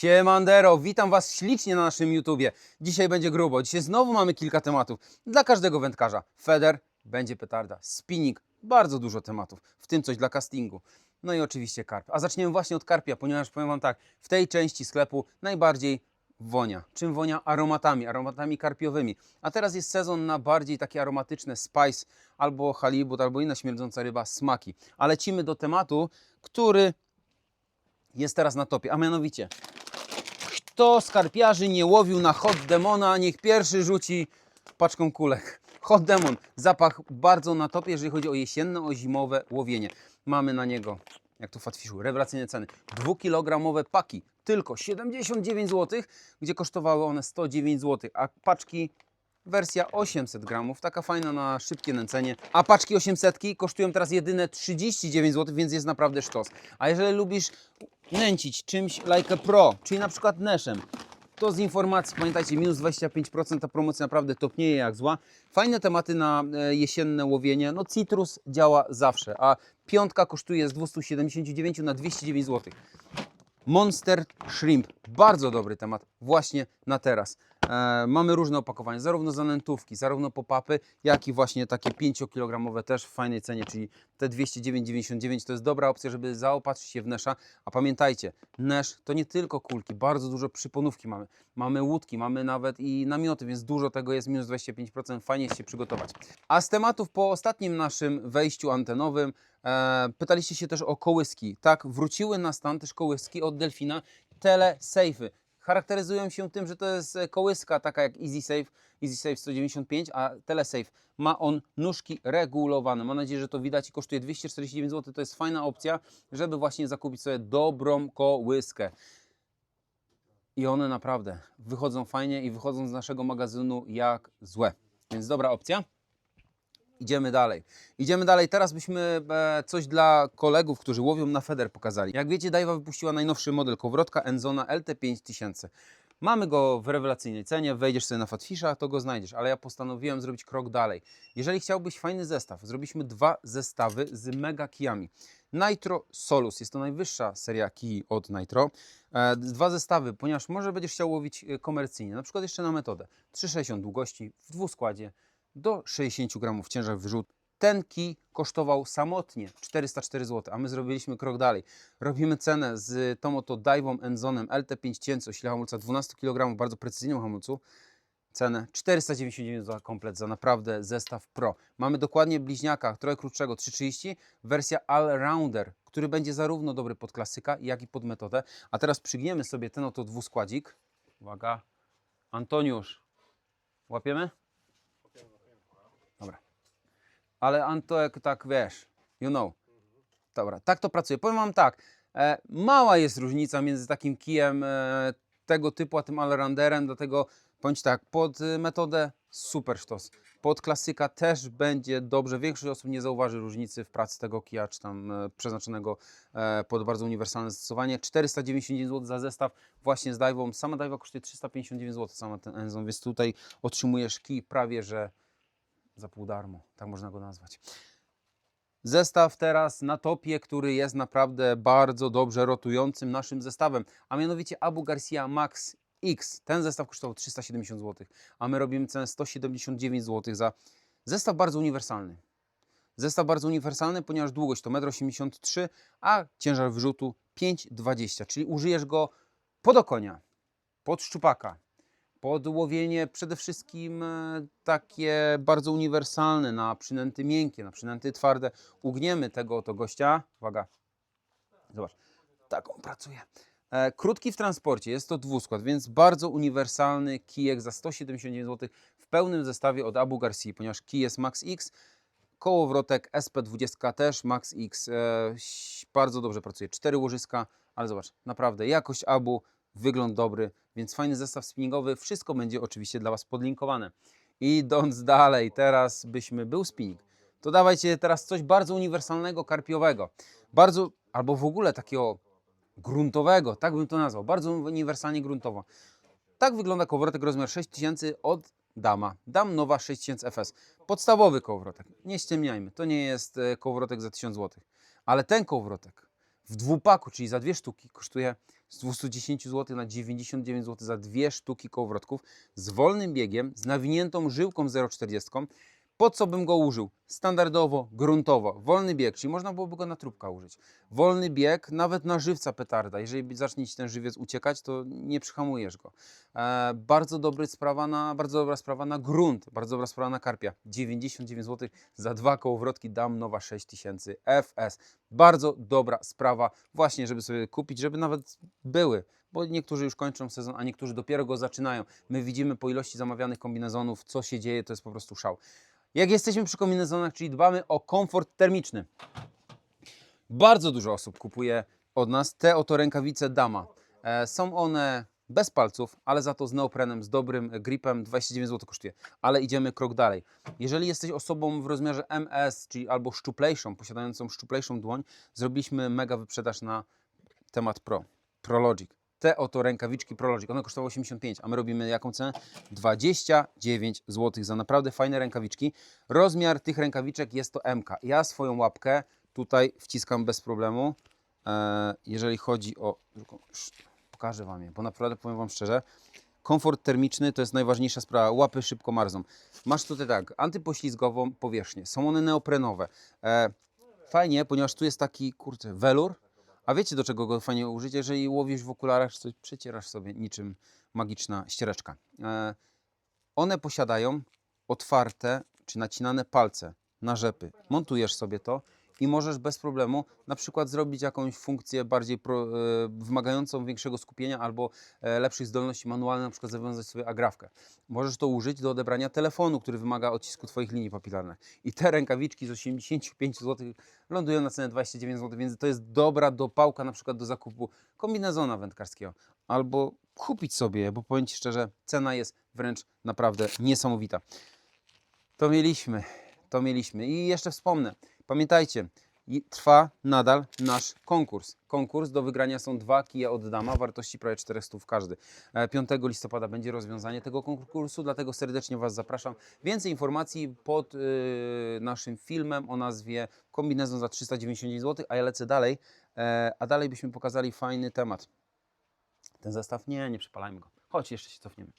Siemandero, witam Was ślicznie na naszym YouTubie. Dzisiaj będzie grubo. Dzisiaj znowu mamy kilka tematów dla każdego wędkarza. Feder, będzie petarda, spinning, bardzo dużo tematów, w tym coś dla castingu. No i oczywiście karp. A zaczniemy właśnie od karpia, ponieważ powiem Wam tak, w tej części sklepu najbardziej wonia. Czym wonia? Aromatami, aromatami karpiowymi. A teraz jest sezon na bardziej takie aromatyczne spice, albo halibut, albo inna śmierdząca ryba, smaki. A lecimy do tematu, który jest teraz na topie, a mianowicie kto z karpiarzy nie łowił na hot demona, niech pierwszy rzuci paczką kulek. Hot demon, zapach bardzo na topie, jeżeli chodzi o jesienne, o zimowe łowienie. Mamy na niego, jak to w Fatfishu, rewelacyjne ceny. Dwukilogramowe paki, tylko 79 zł, gdzie kosztowały one 109 zł, a paczki wersja 800 gramów, taka fajna na szybkie nęcenie. A paczki 800 kosztują teraz jedyne 39 zł, więc jest naprawdę sztos. A jeżeli lubisz nęcić czymś like pro, czyli na przykład neszem, to z informacji, pamiętajcie, minus 25%, ta promocja naprawdę topnieje jak zła. Fajne tematy na e, jesienne łowienie. No Citrus działa zawsze, a piątka kosztuje z 279 na 209 zł. Monster Shrimp. Bardzo dobry temat właśnie na teraz. E, mamy różne opakowania, zarówno zanętówki, zarówno pop-upy, jak i właśnie takie 5-kilogramowe też w fajnej cenie, czyli te 209,99 to jest dobra opcja, żeby zaopatrzyć się w Nesha. A pamiętajcie, Nesz to nie tylko kulki, bardzo dużo przyponówki mamy. Mamy łódki, mamy nawet i namioty, więc dużo tego jest, minus 25%, fajnie się przygotować. A z tematów po ostatnim naszym wejściu antenowym pytaliście się też o kołyski. Tak, wróciły na stan też kołyski od Delfina, telesafe'y charakteryzują się tym, że to jest e, kołyska taka jak EasySafe, EasySafe 195, a TeleSafe ma on nóżki regulowane. Mam nadzieję, że to widać i kosztuje 249 zł. To jest fajna opcja, żeby właśnie zakupić sobie dobrą kołyskę. I one naprawdę wychodzą fajnie i wychodzą z naszego magazynu jak złe. Więc dobra opcja. Idziemy dalej. Idziemy dalej. Teraz byśmy e, coś dla kolegów, którzy łowią na feder pokazali. Jak wiecie, Daiwa wypuściła najnowszy model kołowrotka Enzona LT5000. Mamy go w rewelacyjnej cenie. Wejdziesz sobie na Fatfisha, to go znajdziesz, ale ja postanowiłem zrobić krok dalej. Jeżeli chciałbyś fajny zestaw, zrobiliśmy dwa zestawy z mega kijami. Nitro Solus, jest to najwyższa seria kij od Nitro. E, dwa zestawy, ponieważ może będziesz chciał łowić e, komercyjnie, na przykład jeszcze na metodę. 3,60 długości w dwuskładzie, do 60 gramów ciężar wyrzut. Ten kij kosztował samotnie 404 zł, a my zrobiliśmy krok dalej. Robimy cenę z tą oto Divą Enzonem LT5000 o sile hamulca 12 kg, bardzo precyzyjnym hamulcu. Cenę 499 za komplet, za naprawdę zestaw Pro. Mamy dokładnie bliźniaka, trochę krótszego, 330, wersja All-Rounder, który będzie zarówno dobry pod klasyka, jak i pod metodę. A teraz przygniemy sobie ten oto dwuskładzik. Uwaga, Antoniusz, łapiemy? Dobra. Ale Antoek, tak wiesz, you know. Dobra, tak to pracuje. Powiem Wam tak, e, mała jest różnica między takim kijem e, tego typu, a tym allrounderem, dlatego bądź tak, pod y, metodę super sztos. Pod klasyka też będzie dobrze. Większość osób nie zauważy różnicy w pracy tego kija, czy tam e, przeznaczonego e, pod bardzo uniwersalne zastosowanie. 499 zł za zestaw właśnie z Divą. Sama Diva kosztuje 359 zł, sama ten Enzon, więc tutaj otrzymujesz kij prawie, że za pół darmo, tak można go nazwać. Zestaw teraz na topie, który jest naprawdę bardzo dobrze rotującym naszym zestawem, a mianowicie Abu Garcia Max X. Ten zestaw kosztował 370 zł, a my robimy cenę 179 zł za zestaw bardzo uniwersalny. Zestaw bardzo uniwersalny, ponieważ długość to 1,83 m, a ciężar wyrzutu 5,20 czyli użyjesz go pod okonia, pod szczupaka, pod łowienie przede wszystkim e, takie bardzo uniwersalne, na przynęty miękkie, na przynęty twarde. Ugniemy tego oto gościa. Uwaga, zobacz, tak on pracuje. E, krótki w transporcie, jest to dwuskład, więc bardzo uniwersalny kijek za 179 zł w pełnym zestawie od Abu Garcia, ponieważ kij jest Max X, kołowrotek SP20 też Max X, e, bardzo dobrze pracuje, cztery łożyska, ale zobacz, naprawdę jakość Abu, wygląd dobry, więc fajny zestaw spinningowy, wszystko będzie oczywiście dla Was podlinkowane. Idąc dalej, teraz byśmy był spinning, to dawajcie teraz coś bardzo uniwersalnego, karpiowego, bardzo, albo w ogóle takiego gruntowego, tak bym to nazwał, bardzo uniwersalnie gruntowo. Tak wygląda kołowrotek rozmiar 6000 od Dama. Dam Nowa 6000 FS. Podstawowy kołowrotek. Nie ściemniajmy, to nie jest e, kołowrotek za 1000 zł. Ale ten kołowrotek w dwupaku, czyli za dwie sztuki, kosztuje z 210 zł na 99 zł za dwie sztuki kołowrotków z wolnym biegiem, z nawiniętą żyłką 0,40. Po co bym go użył? Standardowo, gruntowo. Wolny bieg, czyli można byłoby go na trubka użyć. Wolny bieg, nawet na żywca petarda. Jeżeli zacznie ci ten żywiec uciekać, to nie przyhamujesz go. E, bardzo, dobry sprawa na, bardzo dobra sprawa na grunt, bardzo dobra sprawa na karpia. 99 zł za dwa kołowrotki dam nowa 6000 FS. Bardzo dobra sprawa właśnie, żeby sobie kupić, żeby nawet były, bo niektórzy już kończą sezon, a niektórzy dopiero go zaczynają. My widzimy po ilości zamawianych kombinezonów, co się dzieje, to jest po prostu szał. Jak jesteśmy przy kombinezonach, czyli dbamy o komfort termiczny. Bardzo dużo osób kupuje od nas te oto rękawice Dama. E, są one bez palców, ale za to z neoprenem, z dobrym gripem 29 zł kosztuje. Ale idziemy krok dalej. Jeżeli jesteś osobą w rozmiarze MS, czyli albo szczuplejszą, posiadającą szczuplejszą dłoń, zrobiliśmy mega wyprzedaż na temat Pro, ProLogic. Te oto rękawiczki ProLogic, one kosztowały 85, a my robimy jaką cenę? 29 zł za naprawdę fajne rękawiczki. Rozmiar tych rękawiczek jest to MK. Ja swoją łapkę tutaj wciskam bez problemu. E, jeżeli chodzi o... Pokażę Wam je, bo naprawdę powiem Wam szczerze, komfort termiczny to jest najważniejsza sprawa. Łapy szybko marzną. Masz tutaj tak, antypoślizgową powierzchnię. Są one neoprenowe. E, fajnie, ponieważ tu jest taki, kurczę, welur. A wiecie do czego go fajnie użyć? Jeżeli łowisz w okularach, coś przecierasz sobie niczym magiczna ściereczka. E, one posiadają otwarte czy nacinane palce na rzepy. Montujesz sobie to i możesz bez problemu na przykład zrobić jakąś funkcję bardziej pro, e, wymagającą większego skupienia albo e, lepszych zdolności manualnych, na przykład zawiązać sobie agrafkę. Możesz to użyć do odebrania telefonu, który wymaga odcisku Twoich linii papilarnych. I te rękawiczki z 85 zł lądują na cenę 29 zł, więc to jest dobra dopałka na przykład do zakupu kombinezona wędkarskiego. Albo kupić sobie, bo powiem Ci szczerze, cena jest wręcz naprawdę niesamowita. To mieliśmy, to mieliśmy. I jeszcze wspomnę, pamiętajcie, trwa nadal nasz konkurs. Konkurs do wygrania są dwa kije od Dama, wartości prawie 400 w każdy. E, 5 listopada będzie rozwiązanie tego konkursu, dlatego serdecznie Was zapraszam. Więcej informacji pod y, naszym filmem o nazwie Kombinezon za 399 zł, a ja lecę dalej, e, a dalej byśmy pokazali fajny temat. Ten zestaw? Nie, nie przepalajmy go. Chodź, jeszcze się cofniemy.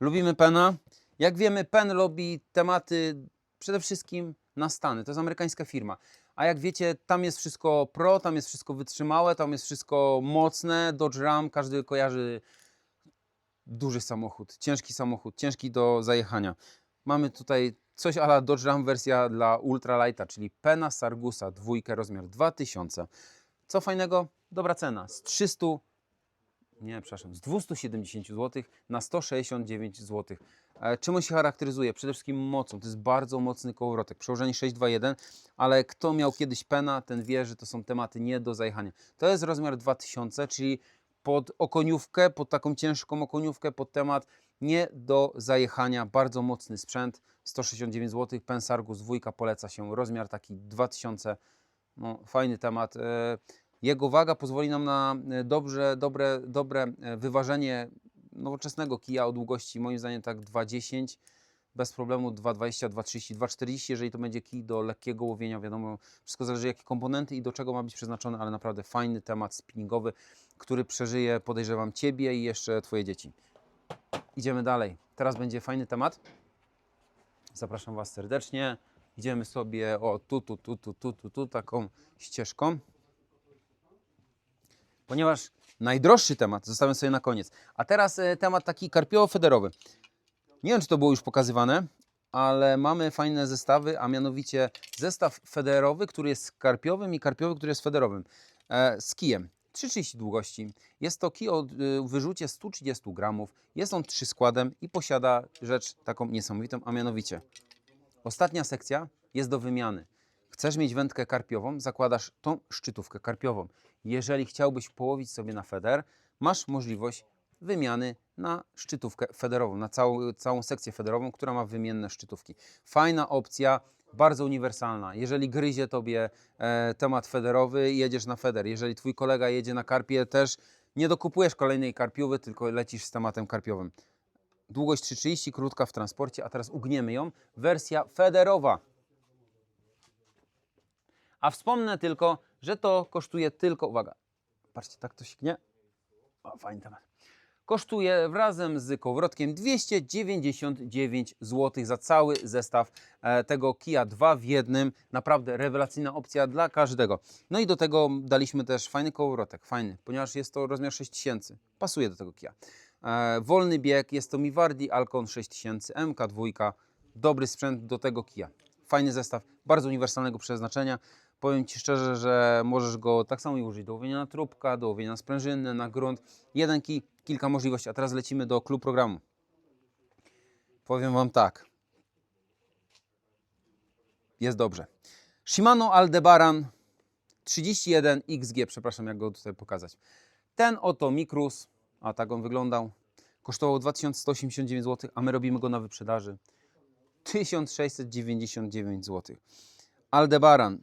Lubimy Pena. Jak wiemy, Pen robi tematy przede wszystkim na Stany. To jest amerykańska firma. A jak wiecie, tam jest wszystko pro, tam jest wszystko wytrzymałe, tam jest wszystko mocne. Dodge Ram, każdy kojarzy duży samochód, ciężki samochód, ciężki do zajechania. Mamy tutaj coś ala Dodge Ram wersja dla ultralighta, czyli Pena Sargusa, dwójkę, rozmiar 2000. Co fajnego? Dobra cena. Z 300 nie, przepraszam, z 270 zł na 169 zł. E, czym on się charakteryzuje? Przede wszystkim mocą. To jest bardzo mocny kołowrotek. Przełożenie 621, ale kto miał kiedyś pena, ten wie, że to są tematy nie do zajechania. To jest rozmiar 2000, czyli pod okoniówkę, pod taką ciężką okoniówkę, pod temat nie do zajechania. Bardzo mocny sprzęt. 169 zł. Pensargus dwójka poleca się. Rozmiar taki 2000. No, fajny temat. Jego waga pozwoli nam na e, dobrze, dobre, dobre e, wyważenie nowoczesnego kija o długości moim zdaniem tak 2,10 bez problemu 2,20, 2,30, 2,40, jeżeli to będzie kij do lekkiego łowienia, wiadomo, wszystko zależy jakie komponenty i do czego ma być przeznaczony, ale naprawdę fajny temat spinningowy, który przeżyje, podejrzewam, Ciebie i jeszcze Twoje dzieci. Idziemy dalej. Teraz będzie fajny temat. Zapraszam Was serdecznie. Idziemy sobie o tu, tu, tu, tu, tu, tu, tu taką ścieżką ponieważ najdroższy temat zostawiam sobie na koniec. A teraz e, temat taki karpiowo-federowy. Nie wiem, czy to było już pokazywane, ale mamy fajne zestawy, a mianowicie zestaw federowy, który jest karpiowym i karpiowy, który jest federowym. E, z kijem. 3,30 długości. Jest to kij o y, wyrzucie 130 gramów. Jest on trzy składem i posiada rzecz taką niesamowitą, a mianowicie Ostatnia sekcja jest do wymiany. Chcesz mieć wędkę karpiową, zakładasz tą szczytówkę karpiową. Jeżeli chciałbyś połowić sobie na feder, masz możliwość wymiany na szczytówkę federową, na całą, całą sekcję federową, która ma wymienne szczytówki. Fajna opcja, bardzo uniwersalna. Jeżeli gryzie tobie e, temat federowy, jedziesz na feder. Jeżeli twój kolega jedzie na karpie, też nie dokupujesz kolejnej karpiowy, tylko lecisz z tematem karpiowym. Długość 3,30, krótka w transporcie, a teraz ugniemy ją. Wersja federowa. A wspomnę tylko, że to kosztuje tylko, uwaga, Patrzcie, tak to siknie. O, fajny temat. Kosztuje razem z kołowrotkiem 299 zł za cały zestaw e, tego Kia 2 w jednym. Naprawdę rewelacyjna opcja dla każdego. No i do tego daliśmy też fajny kołowrotek, fajny, ponieważ jest to rozmiar 6000. Pasuje do tego Kia. E, wolny bieg, jest to Mivardi Alcon 6000 MK2. Dobry sprzęt do tego Kia. Fajny zestaw, bardzo uniwersalnego przeznaczenia. Powiem Ci szczerze, że możesz go tak samo użyć do łowienia na trubka, do łowienia na na grunt. Jeden kij, kilka możliwości. A teraz lecimy do klub programu. Powiem Wam tak. Jest dobrze. Shimano Aldebaran 31 XG, przepraszam, jak go tutaj pokazać. Ten oto Mikrus, a tak on wyglądał, kosztował 2189 zł, a my robimy go na wyprzedaży 1699 zł. Aldebaran,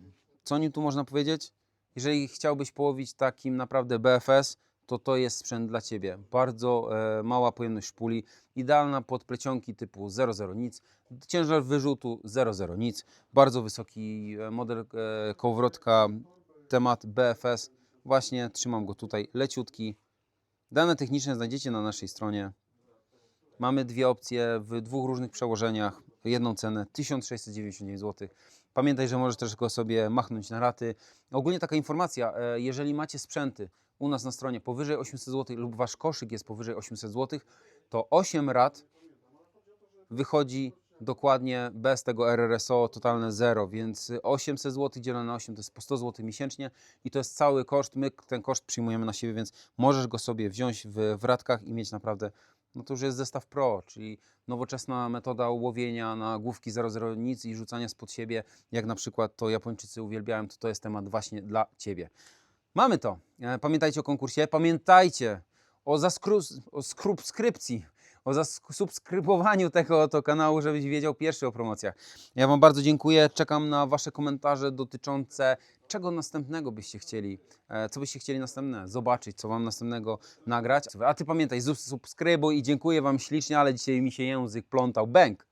co o nim tu można powiedzieć? Jeżeli chciałbyś połowić takim naprawdę BFS, to to jest sprzęt dla Ciebie. Bardzo e, mała pojemność szpuli, idealna pod plecionki typu 00 nic, ciężar wyrzutu 00 nic, bardzo wysoki e, model e, kołowrotka, temat BFS. Właśnie trzymam go tutaj leciutki. Dane techniczne znajdziecie na naszej stronie. Mamy dwie opcje w dwóch różnych przełożeniach. Jedną cenę 1699 zł. Pamiętaj, że możesz też go sobie machnąć na raty. Ogólnie taka informacja, e, jeżeli macie sprzęty u nas na stronie powyżej 800 zł lub wasz koszyk jest powyżej 800 zł, to 8 rat wychodzi dokładnie bez tego RRSO totalne zero, więc 800 zł dzielone na 8 to jest po 100 zł miesięcznie i to jest cały koszt. My ten koszt przyjmujemy na siebie, więc możesz go sobie wziąć w, w ratkach i mieć naprawdę, no to już jest zestaw Pro, czyli nowoczesna metoda łowienia na główki 00 nic i rzucania spod siebie, jak na przykład to Japończycy uwielbiają, to to jest temat właśnie dla Ciebie. Mamy to. E, Pamiętajcie o konkursie, pamiętajcie o, o subskrypcji, o zasubskrybowaniu tego oto kanału, żebyś wiedział pierwszy o promocjach. Ja Wam bardzo dziękuję, czekam na Wasze komentarze dotyczące czego następnego byście chcieli, e, co byście chcieli następne zobaczyć, co Wam następnego nagrać. A Ty pamiętaj, subskrybuj i dziękuję Wam ślicznie, ale dzisiaj mi się język plątał. Bęk!